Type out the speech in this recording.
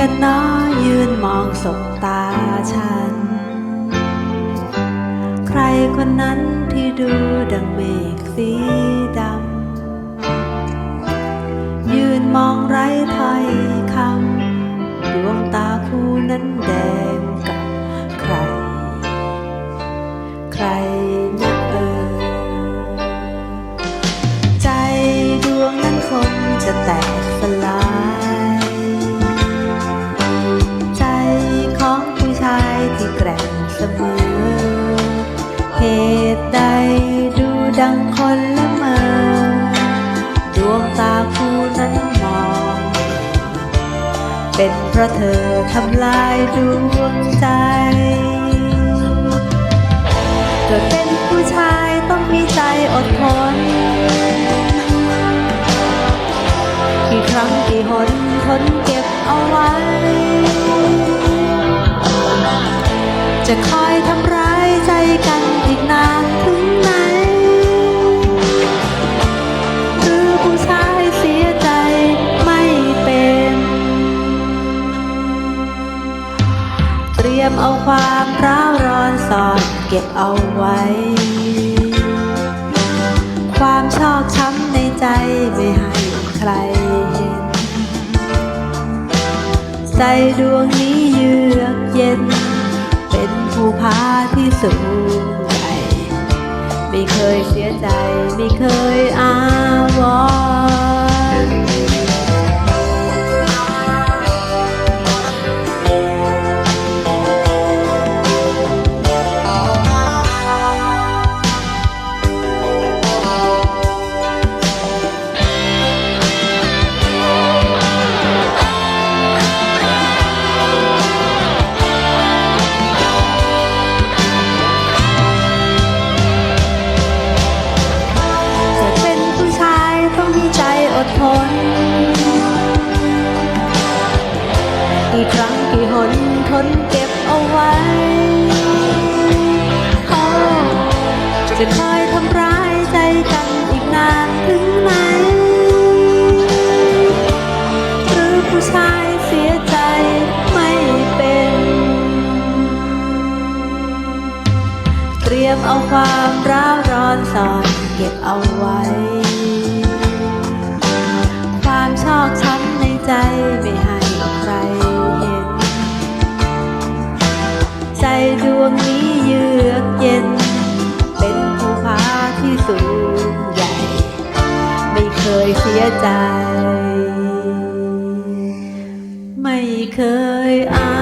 กันน้อยยืนมองสบตาฉัน ใครคนนั้นที่ดูดังเมฆสีดำ ยืนมองไร้ถ้อยคำดวงตาคู่นั้นแดง ดังคนละเมอดวงตาคู่นั้นมอง เป็นเพราะเธอทำลายดวงใจเกิดเป็นผู้ชายต้องมีใจอดทนกี่ครั้งกี่หนทนเก็บเอาไว้ จะคอยทำ ความร้าวร้อนซ่อนเก็บเอาไว้ ความชอกช้ำในใจไม่ให้ใครเห็น ใจดวงนี้เยือกเย็น เป็นภูผาที่สูงใหญ่ ไม่เคยเสียใจไม่เคยอาวร นทนเก็บเอาไว้จะคอยทำร้ายใจกันอีกนานถึงไหนหรือผู้ชายเสียใจไม่เป็น เตรียมเอาความร้าวร้อนซ่อนเก็บเอาไว้ เคยอา